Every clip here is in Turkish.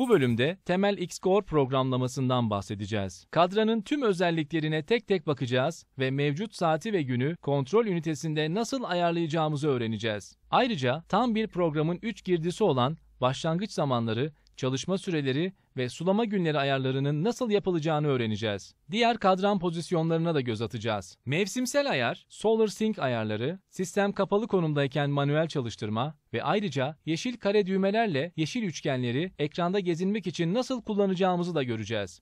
Bu bölümde temel Xcore programlamasından bahsedeceğiz. Kadranın tüm özelliklerine tek tek bakacağız ve mevcut saati ve günü kontrol ünitesinde nasıl ayarlayacağımızı öğreneceğiz. Ayrıca tam bir programın 3 girdisi olan başlangıç zamanları, çalışma süreleri ve sulama günleri ayarlarının nasıl yapılacağını öğreneceğiz. Diğer kadran pozisyonlarına da göz atacağız. Mevsimsel ayar, Solar Sync ayarları, sistem kapalı konumdayken manuel çalıştırma ve ayrıca yeşil kare düğmelerle yeşil üçgenleri ekranda gezinmek için nasıl kullanacağımızı da göreceğiz.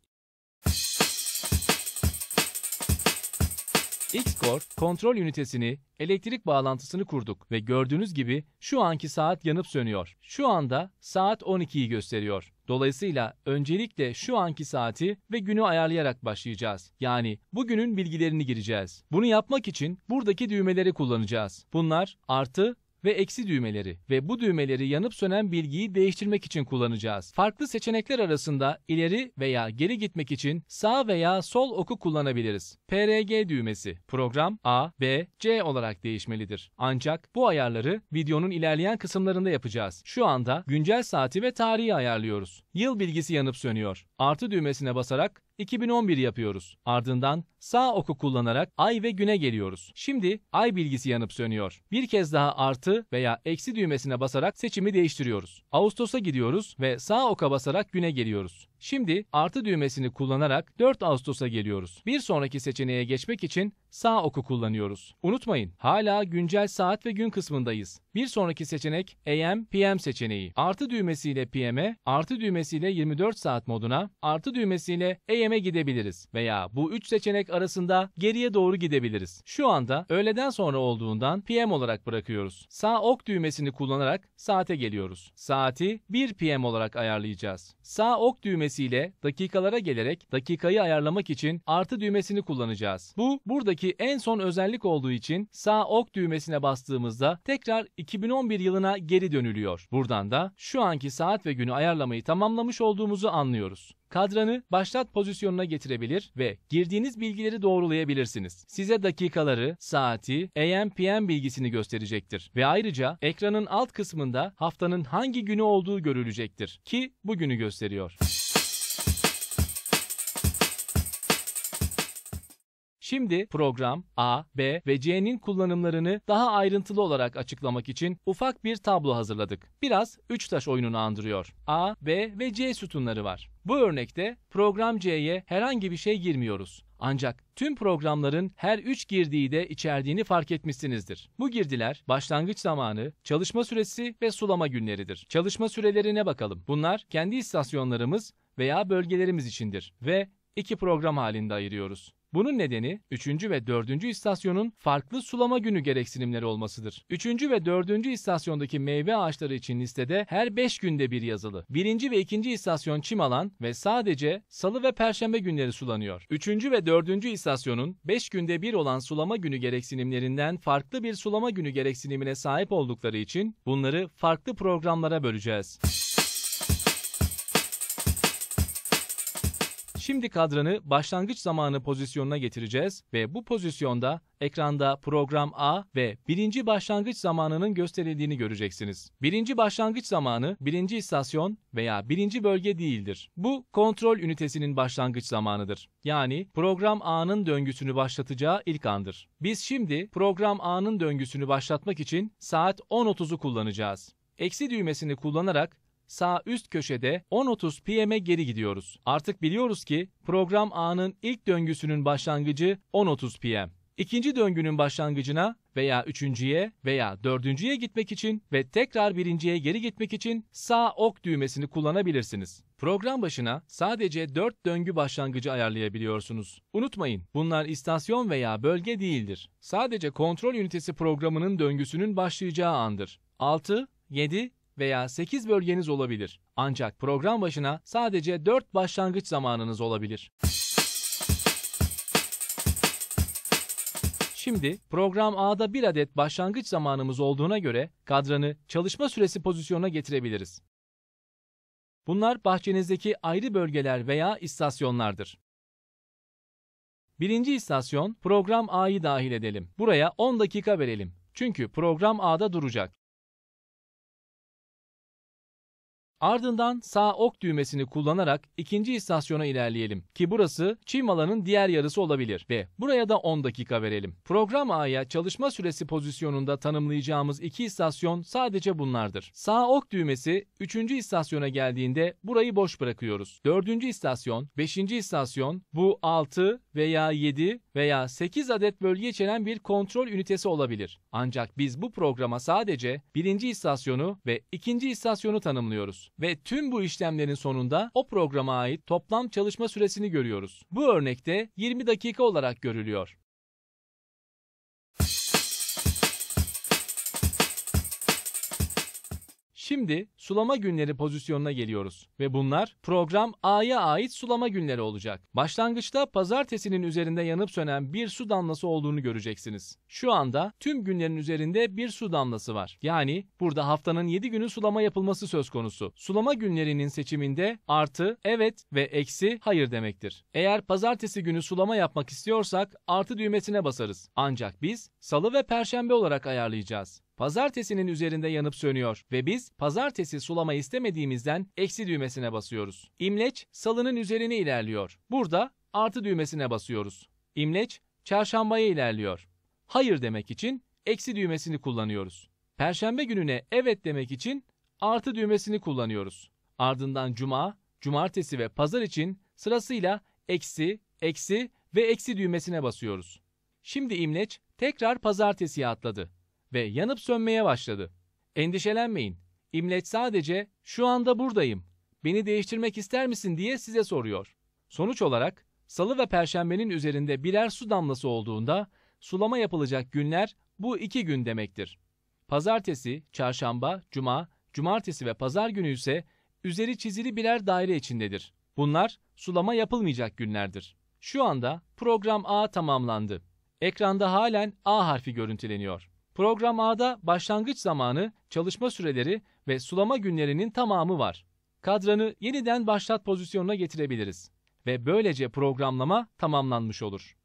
Xcore kontrol ünitesini, elektrik bağlantısını kurduk ve gördüğünüz gibi şu anki saat yanıp sönüyor. Şu anda saat 12'yi gösteriyor. Dolayısıyla öncelikle şu anki saati ve günü ayarlayarak başlayacağız. Yani bugünün bilgilerini gireceğiz. Bunu yapmak için buradaki düğmeleri kullanacağız. Bunlar artı ve eksi düğmeleri ve bu düğmeleri yanıp sönen bilgiyi değiştirmek için kullanacağız. Farklı seçenekler arasında ileri veya geri gitmek için sağ veya sol oku kullanabiliriz. PRG düğmesi program A, B, C olarak değişmelidir. Ancak bu ayarları videonun ilerleyen kısımlarında yapacağız. Şu anda güncel saati ve tarihi ayarlıyoruz. Yıl bilgisi yanıp sönüyor. Artı düğmesine basarak 2011 yapıyoruz. Ardından sağ oku kullanarak ay ve güne geliyoruz. Şimdi ay bilgisi yanıp sönüyor. Bir kez daha artı veya eksi düğmesine basarak seçimi değiştiriyoruz. Ağustos'a gidiyoruz ve sağ oka basarak güne geliyoruz. Şimdi artı düğmesini kullanarak 4 Ağustos'a geliyoruz. Bir sonraki seçeneğe geçmek için sağ oku kullanıyoruz. Unutmayın hala güncel saat ve gün kısmındayız. Bir sonraki seçenek AM PM seçeneği. Artı düğmesiyle PM'e, artı düğmesiyle 24 saat moduna, artı düğmesiyle AM'e gidebiliriz veya bu 3 seçenek arasında geriye doğru gidebiliriz. Şu anda öğleden sonra olduğundan PM olarak bırakıyoruz. Sağ ok düğmesini kullanarak saate geliyoruz. Saati 1 PM olarak ayarlayacağız. Sağ ok düğmesiyle dakikalara gelerek dakikayı ayarlamak için artı düğmesini kullanacağız. Bu buradaki en son özellik olduğu için sağ ok düğmesine bastığımızda tekrar 2011 yılına geri dönülüyor. Buradan da şu anki saat ve günü ayarlamayı tamamlamış olduğumuzu anlıyoruz. Kadranı başlat pozisyonuna getirebilir ve girdiğiniz bilgileri doğrulayabilirsiniz. Size dakikaları, saati, AM PM bilgisini gösterecektir ve ayrıca ekranın alt kısmında haftanın hangi günü olduğu görülecektir ki bugünü gösteriyor. Şimdi program A, B ve C'nin kullanımlarını daha ayrıntılı olarak açıklamak için ufak bir tablo hazırladık. Biraz üç taş oyununu andırıyor. A, B ve C sütunları var. Bu örnekte program C'ye herhangi bir şey girmiyoruz. Ancak tüm programların her üç girdiği de içerdiğini fark etmişsinizdir. Bu girdiler başlangıç zamanı, çalışma süresi ve sulama günleridir. Çalışma sürelerine bakalım. Bunlar kendi istasyonlarımız veya bölgelerimiz içindir ve iki program halinde ayırıyoruz. Bunun nedeni 3. ve 4. istasyonun farklı sulama günü gereksinimleri olmasıdır. 3. ve 4. istasyondaki meyve ağaçları için listede her 5 günde bir yazılı. 1. ve 2. istasyon çim alan ve sadece salı ve perşembe günleri sulanıyor. 3. ve 4. istasyonun 5 günde bir olan sulama günü gereksinimlerinden farklı bir sulama günü gereksinimine sahip oldukları için bunları farklı programlara böleceğiz. Şimdi kadranı başlangıç zamanı pozisyonuna getireceğiz ve bu pozisyonda ekranda program A ve birinci başlangıç zamanının gösterildiğini göreceksiniz. Birinci başlangıç zamanı birinci istasyon veya birinci bölge değildir. Bu kontrol ünitesinin başlangıç zamanıdır. Yani program A'nın döngüsünü başlatacağı ilk andır. Biz şimdi program A'nın döngüsünü başlatmak için saat 10.30'u kullanacağız. Eksi düğmesini kullanarak sağ üst köşede 10.30 PM'e geri gidiyoruz. Artık biliyoruz ki program A'nın ilk döngüsünün başlangıcı 10.30 PM. İkinci döngünün başlangıcına veya üçüncüye veya dördüncüye gitmek için ve tekrar birinciye geri gitmek için sağ ok düğmesini kullanabilirsiniz. Program başına sadece 4 döngü başlangıcı ayarlayabiliyorsunuz. Unutmayın bunlar istasyon veya bölge değildir. Sadece kontrol ünitesi programının döngüsünün başlayacağı andır. 6, 7 veya 8 bölgeniz olabilir. Ancak program başına sadece 4 başlangıç zamanınız olabilir. Şimdi program A'da bir adet başlangıç zamanımız olduğuna göre kadranı çalışma süresi pozisyonuna getirebiliriz. Bunlar bahçenizdeki ayrı bölgeler veya istasyonlardır. Birinci istasyon program A'yı dahil edelim. Buraya 10 dakika verelim. Çünkü program A'da duracak. Ardından sağ ok düğmesini kullanarak ikinci istasyona ilerleyelim ki burası çim alanın diğer yarısı olabilir ve buraya da 10 dakika verelim. Program A'ya çalışma süresi pozisyonunda tanımlayacağımız iki istasyon sadece bunlardır. Sağ ok düğmesi 3. istasyona geldiğinde burayı boş bırakıyoruz. 4. istasyon, 5. istasyon bu 6 veya 7 veya 8 adet bölge içeren bir kontrol ünitesi olabilir. Ancak biz bu programa sadece 1. istasyonu ve 2. istasyonu tanımlıyoruz ve tüm bu işlemlerin sonunda o programa ait toplam çalışma süresini görüyoruz. Bu örnekte 20 dakika olarak görülüyor. Şimdi sulama günleri pozisyonuna geliyoruz ve bunlar program A'ya ait sulama günleri olacak. Başlangıçta pazartesinin üzerinde yanıp sönen bir su damlası olduğunu göreceksiniz. Şu anda tüm günlerin üzerinde bir su damlası var. Yani burada haftanın 7 günü sulama yapılması söz konusu. Sulama günlerinin seçiminde artı, evet ve eksi hayır demektir. Eğer pazartesi günü sulama yapmak istiyorsak artı düğmesine basarız. Ancak biz salı ve perşembe olarak ayarlayacağız. Pazartesinin üzerinde yanıp sönüyor ve biz pazartesi sulama istemediğimizden eksi düğmesine basıyoruz. İmleç salının üzerine ilerliyor. Burada artı düğmesine basıyoruz. İmleç çarşambaya ilerliyor. Hayır demek için eksi düğmesini kullanıyoruz. Perşembe gününe evet demek için artı düğmesini kullanıyoruz. Ardından cuma, cumartesi ve pazar için sırasıyla eksi, eksi ve eksi düğmesine basıyoruz. Şimdi imleç tekrar pazartesiye atladı ve yanıp sönmeye başladı. Endişelenmeyin. İmleç sadece şu anda buradayım. Beni değiştirmek ister misin diye size soruyor. Sonuç olarak salı ve perşembenin üzerinde birer su damlası olduğunda sulama yapılacak günler bu iki gün demektir. Pazartesi, çarşamba, cuma, cumartesi ve pazar günü ise üzeri çizili birer daire içindedir. Bunlar sulama yapılmayacak günlerdir. Şu anda program A tamamlandı. Ekranda halen A harfi görüntüleniyor. Program A'da başlangıç zamanı, çalışma süreleri ve sulama günlerinin tamamı var. Kadranı yeniden başlat pozisyonuna getirebiliriz ve böylece programlama tamamlanmış olur.